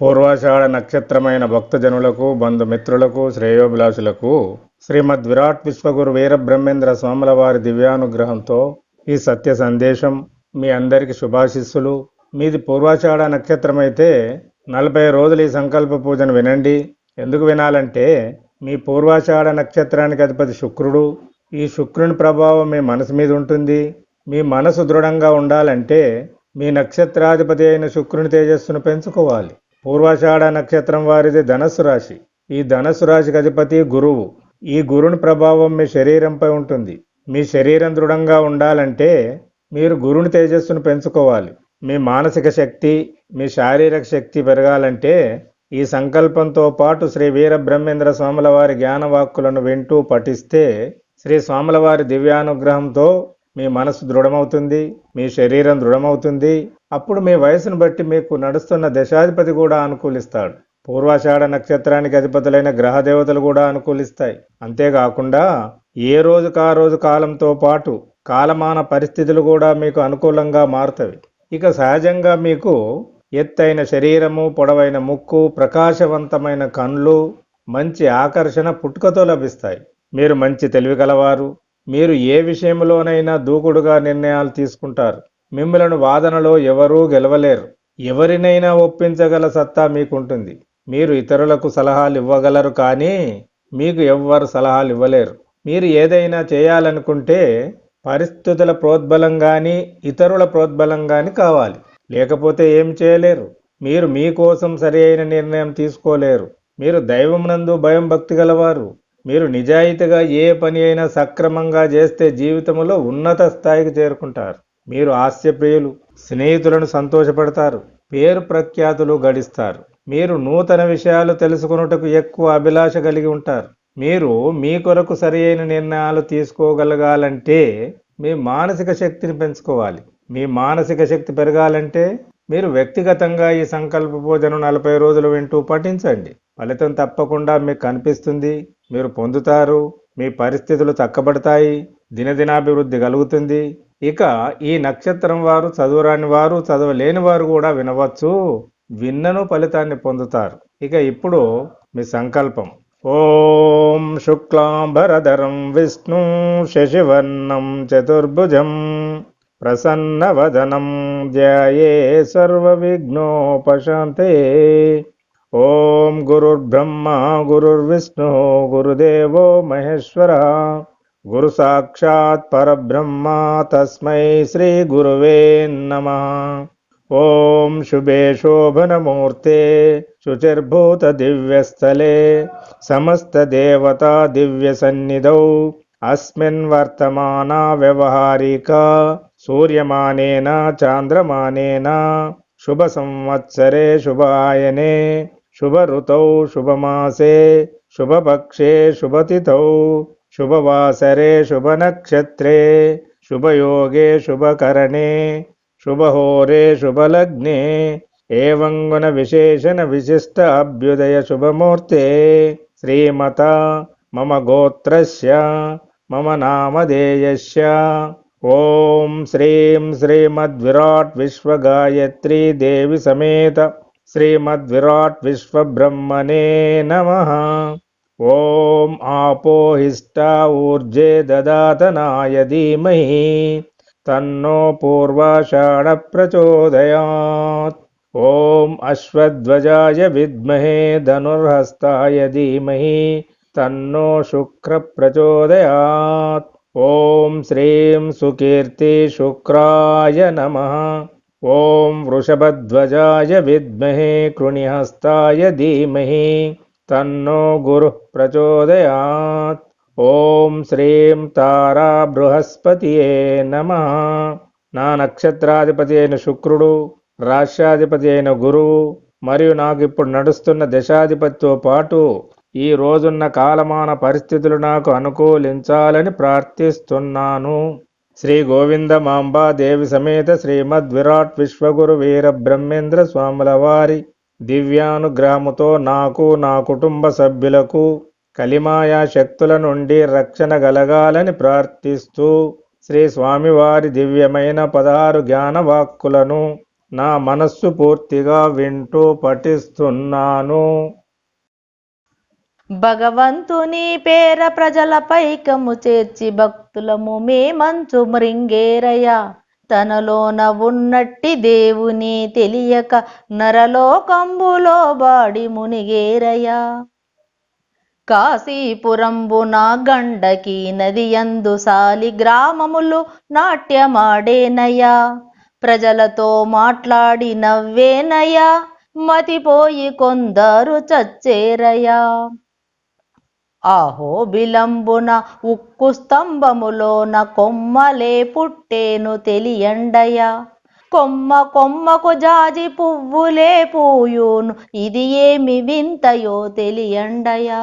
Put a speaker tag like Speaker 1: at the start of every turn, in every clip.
Speaker 1: పూర్వాషాఢ నక్షత్రమైన భక్తజనులకు బంధుమిత్రులకు శ్రేయోభిలాషులకు శ్రీమద్ విరాట్ విశ్వగురు వీరబ్రహ్మేంద్ర స్వాముల వారి దివ్యానుగ్రహంతో ఈ సత్య సందేశం మీ అందరికి శుభాశిస్సులు. మీది పూర్వాషాఢ నక్షత్రం అయితే నలభై రోజులు ఈ సంకల్ప పూజను వినండి. ఎందుకు వినాలంటే మీ పూర్వాషాఢ నక్షత్రానికి అధిపతి శుక్రుడు. ఈ శుక్రుని ప్రభావం మీ మనసు మీద ఉంటుంది. మీ మనసు దృఢంగా ఉండాలంటే మీ నక్షత్రాధిపతి అయిన శుక్రుని తేజస్సును పెంచుకోవాలి. పూర్వాషాఢ నక్షత్రం వారిది ధనస్సు రాశి. ఈ ధనస్సు రాశికి అధిపతి గురువు. ఈ గురుని ప్రభావం మీ శరీరంపై ఉంటుంది. మీ శరీరం దృఢంగా ఉండాలంటే మీరు గురుని తేజస్సును పెంచుకోవాలి. మీ మానసిక శక్తి మీ శారీరక శక్తి పెరగాలంటే ఈ సంకల్పంతో పాటు శ్రీ వీర బ్రహ్మేంద్ర స్వాముల వారి జ్ఞానవాక్కులను వింటూ పఠిస్తే శ్రీ స్వాముల వారి దివ్యానుగ్రహంతో మీ మనసు దృఢమవుతుంది మీ శరీరం దృఢమవుతుంది అప్పుడు మీ వయసును బట్టి మీకు నడుస్తున్న దశాధిపతి కూడా అనుకూలిస్తాడు. పూర్వాషాఢ నక్షత్రానికి అధిపతులైన గ్రహ దేవతలు కూడా అనుకూలిస్తాయి. అంతేకాకుండా ఏ రోజుకు ఆ రోజు కాలంతో పాటు కాలమాన పరిస్థితులు కూడా మీకు అనుకూలంగా మారుతవి ఇక సహజంగా మీకు ఎత్తైన శరీరము పొడవైన ముక్కు ప్రకాశవంతమైన కళ్ళు మంచి ఆకర్షణ పుట్టుకతో లభిస్తాయి. మీరు మంచి తెలివి గలవారు. మీరు ఏ విషయంలోనైనా దూకుడుగా నిర్ణయాలు తీసుకుంటారు. మిమ్మలను వాదనలో ఎవరూ గెలవలేరు. ఎవరినైనా ఒప్పించగల సత్తా మీకుంటుంది. మీరు ఇతరులకు సలహాలు ఇవ్వగలరు కానీ మీకు ఎవ్వరు సలహాలు ఇవ్వలేరు మీరు ఏదైనా చేయాలనుకుంటే పరిస్థితుల ప్రోద్బలం కానీ ఇతరుల ప్రోద్బలం కానీ కావాలి. లేకపోతే ఏం చేయలేరు. మీరు మీకోసం సరి అయిన నిర్ణయం తీసుకోలేరు. మీరు దైవమునందు భయం భక్తి గలవారు. మీరు నిజాయితీగా ఏ పని అయినా సక్రమంగా చేస్తే జీవితంలో ఉన్నత స్థాయికి చేరుకుంటారు. మీరు హాస్యప్రియులు స్నేహితులను సంతోషపడతారు పేరు ప్రఖ్యాతులు గడిస్తారు. మీరు నూతన విషయాలు తెలుసుకున్నటకు ఎక్కువ అభిలాష కలిగి ఉంటారు. మీరు మీ కొరకు సరియైన నిర్ణయాలు తీసుకోగలగాలంటే మీ మానసిక శక్తిని పెంచుకోవాలి. మీ మానసిక శక్తి పెరగాలంటే మీరు వ్యక్తిగతంగా ఈ సంకల్ప పూజను నలభై రోజులు వింటూ పఠించండి. ఫలితం తప్పకుండా మీకు కనిపిస్తుంది. మీరు పొందుతారు. మీ పరిస్థితులు చక్కబడతాయి. దినదినాభివృద్ధి కలుగుతుంది. ఇక ఈ నక్షత్రం వారు చదువురాని వారు చదవలేని వారు కూడా వినవచ్చు. విన్నను ఫలితాన్ని పొందుతారు. ఇక ఇప్పుడు మీ సంకల్పం. ఓం శుక్లాంబరధరం విష్ణు శశివర్ణం చతుర్భుజం ప్రసన్నవదనం ధ్యాయే సర్వవిఘ్నోపశాంతే. ఓం గురుర్బ్రహ్మ గురుర్విష్ణు గురుదేవో మహేశ్వర. गुरुसाक्षात् परब्रह्मा तस्मै श्रीगुरुवे नमः। ॐ शुभे शोभनमूर्ते शुचिर्भूतदिव्यस्थले समस्तदेवतादिव्यसन्निधौ अस्मिन् वर्तमाना व्यवहारिका सूर्यमानेन चान्द्रमानेन शुभसंवत्सरे शुभायने शुभऋतौ शुभमासे शुभपक्षे शुभतिथौ। शुभवासरे शुभनक्षत्रे शुभयोगे शुभकरणे शुभहोरे शुभलग्ने एवङ्गुणविशेषणविशिष्ट अभ्युदयशुभमूर्ते श्रीमता मम गोत्रस्य मम नामधेयस्य। ॐ श्रीं श्रीमद्विराट् विश्वगायत्री देवी समेत श्रीमद्विराट् विश्वब्रह्मणे नमः। ॐ आपो हिष्टा ऊर्जे ददातनाय धीमहि तन्नो पूर्वाषाढप्रचोदयात्। ॐ अश्वध्वजाय विद्महे धनुर्हस्ताय धीमहि तन्नो शुक्रप्रचोदयात्। ॐ श्रीं सुकीर्तिशुक्राय नमः। ॐ वृषभध्वजाय विद्महे कृणिहस्ताय धीमहि। తన్నో గురు ప్రచోదయాత్. ఓం శ్రీం తారా బృహస్పతియే నమ. నా నక్షత్రాధిపతి అయిన శుక్రుడు రాష్ట్రాధిపతి అయిన గురువు మరియు నాకు ఇప్పుడు నడుస్తున్న దశాధిపతితో పాటు ఈ రోజున్న కాలమాన పరిస్థితులు నాకు అనుకూలించాలని ప్రార్థిస్తున్నాను. శ్రీ గోవింద మాంబా దేవి సమేత శ్రీమద్ విరాట్ విశ్వగురు వీర బ్రహ్మేంద్ర స్వాముల వారి దివ్యానుగ్రహముతో నాకు నా కుటుంబ సభ్యులకు కలిమాయా శక్తుల నుండి రక్షణ కలగాలని ప్రార్థిస్తూ శ్రీ స్వామివారి దివ్యమైన పదహారు జ్ఞానవాక్కులను నా మనస్సు పూర్తిగా వింటూ పఠిస్తున్నాను.
Speaker 2: భగవంతుని పేర ప్రజల పైకము చేర్చి భక్తులము మేమంచు మృంగేరయ తనలోన ఉన్నట్టి దేవుని తెలియక నరలోకంబులో బాడి మునిగేరయ నా గండకి నది యందు సాలి గ్రామములు నాట్యమాడేనయా ప్రజలతో మాట్లాడి నవ్వేనయా మతిపోయి కొందరు చచ్చేరయా ఆహో బిలంబున ఉక్కు స్తంభములోన కొమ్మలే పుట్టేను తెలియండయా కొమ్మ కొమ్మకు జాజి పువ్వులే పూయూను ఇది ఏమి వింతయో తెలియండయా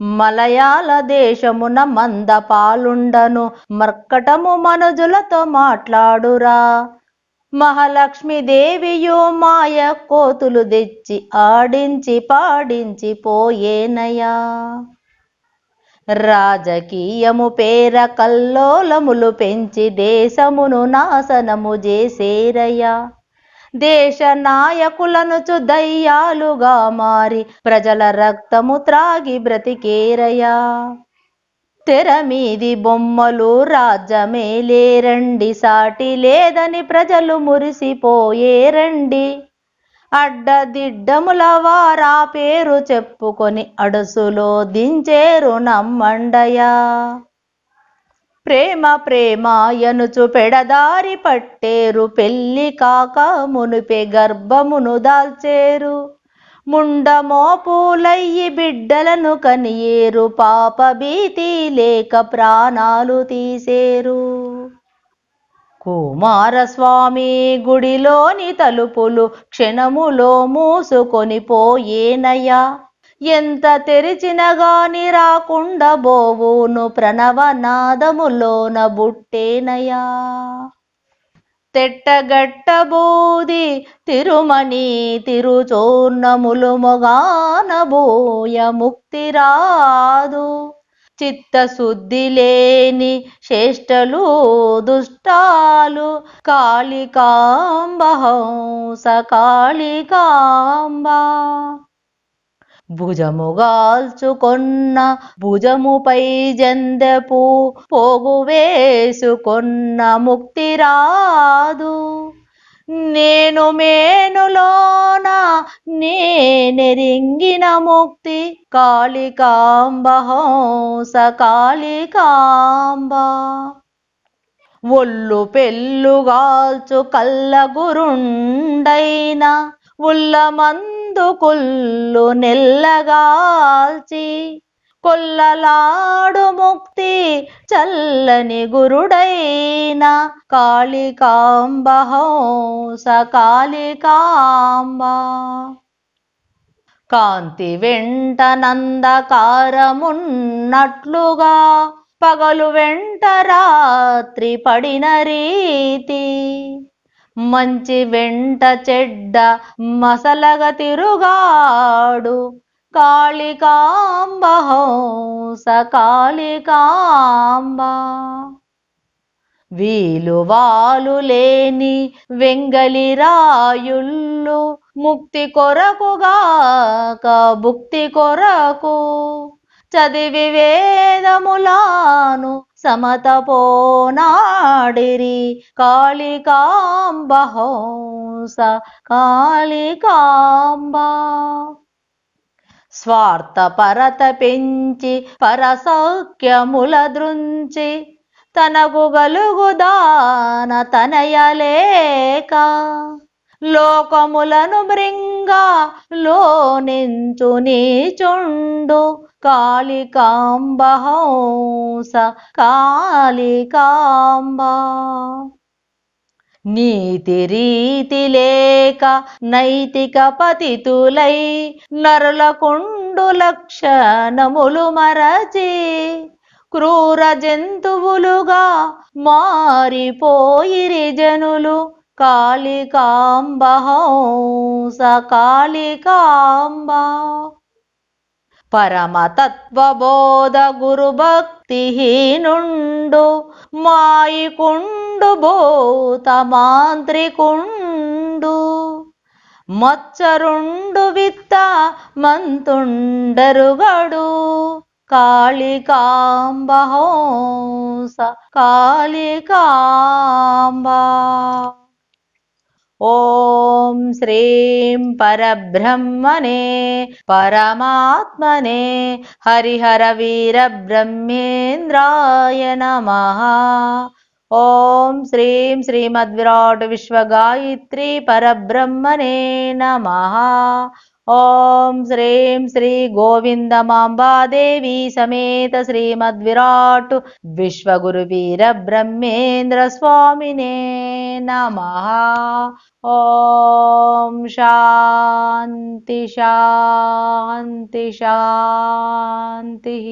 Speaker 2: మలయాళ దేశమున మంద పాలుండను మర్కటము మనుజులతో మాట్లాడురా. మహాలక్ష్మీదేవియో మాయ కోతులు తెచ్చి ఆడించి పాడించి పోయేనయా రాజకీయము పేర కల్లోలములు పెంచి దేశమును నాశనము చేసేరయ్యా. దేశ నాయకులను దయ్యాలుగా మారి ప్రజల రక్తము త్రాగి బ్రతికేరయ్యా. తెర మీది బొమ్మలు రాజ్యమేలేరండి సాటి లేదని ప్రజలు మురిసిపోయేరండి అడ్డదిడ్డముల వారా పేరు చెప్పుకొని అడుసులో దించేరు నమ్మండయా. ప్రేమ ప్రేమ ఎనుచు పెడదారి పట్టేరు పెళ్ళి కాక మునిపే గర్భమును దాల్చేరు. ముండమో పూలయ్యి బిడ్డలను కనియేరు పాప భీతి లేక ప్రాణాలు తీసేరు. కుమారస్వామి గుడిలోని తలుపులు క్షణములో మూసుకొని పోయేనయ్యా. ఎంత తెరిచిన గాని రాకుండా బోవును ప్రణవనాదములోన బుట్టేనయా తెట్టగట్టబోది తిరుమణి తిరుచూర్ణములు మొగానబోయ ముక్తి రాదు. చిత్తశుద్ధి లేని చేష్టలు దుష్టాలు కాళికాంబ హంస కాళికాంబ. భుజముగాల్చుకొన్న భుజముపై జందెపు పోగు వేసుకొన్న ముక్తి రాదు నేను మేనులోన నేనెరింగిన ముక్తి కాళికాంబ హంస కాళికాంబ. ఒళ్ళు పెళ్ళుగాల్చు కల్లగురుండైన ఉల్లమంత కొల్లు నెల్లగాల్చి కొల్లలాడు ముక్తి చల్లని గురుడైన కాళికాంబ హంస కాళికాంబ. కాంతి వెంట నందకారమున్నట్లుగా పగలు వెంట రాత్రి పడిన రీతి మంచి వెంట చెడ్డ మసలగ తిరుగాడు. కాళికాంబ హంస కాళికాంబ. వీలు వాలు లేని వెంగలి రాయుళ్ళు ముక్తి కొరకుగాక భుక్తి కొరకు. చదివి వేదములాను సమతపోనాడిరి. కాళికాంబ హంస కాళికాంబ. స్వార్థపరత పెంచి పరసౌఖ్యముల దృంచి తనకు గలుగుదాన తనయలేక లోకములను మృంగ లోనించు నీచుండు కాళికాంబ హంస కాళికాంబ. నీతి రీతి లేక నైతిక పతితులై నరుల కుండు లక్షణములు మరచి క్రూర జంతువులుగా మారిపోయిరి జనులు కాళికాంబ హంస కాళికాంబ. పరమతత్వబోధ గురుభక్తిహీనుండు మాయికుండు భూత మాంత్రికుండు మచ్చరుండు విత్త మంతుండరుగడు కాళికాంబ హంస కాళికాంబ. ॐ श्रीं परब्रह्मणे परमात्मने हरिहरवीरब्रह्मेन्द्राय नमः। ॐ श्रीं श्रीमद्विराट् विश्वगायत्री परब्रह्मणे नमः। ॐ श्रीं श्री गोविन्दमाम्बादेवी समेत श्रीमद्विराट् विश्वगुरुवीरब्रह्मेन्द्रस्वामिने नमः। ॐ शान्ति शान्ति शान्तिः।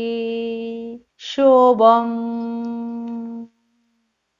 Speaker 2: शुभम्।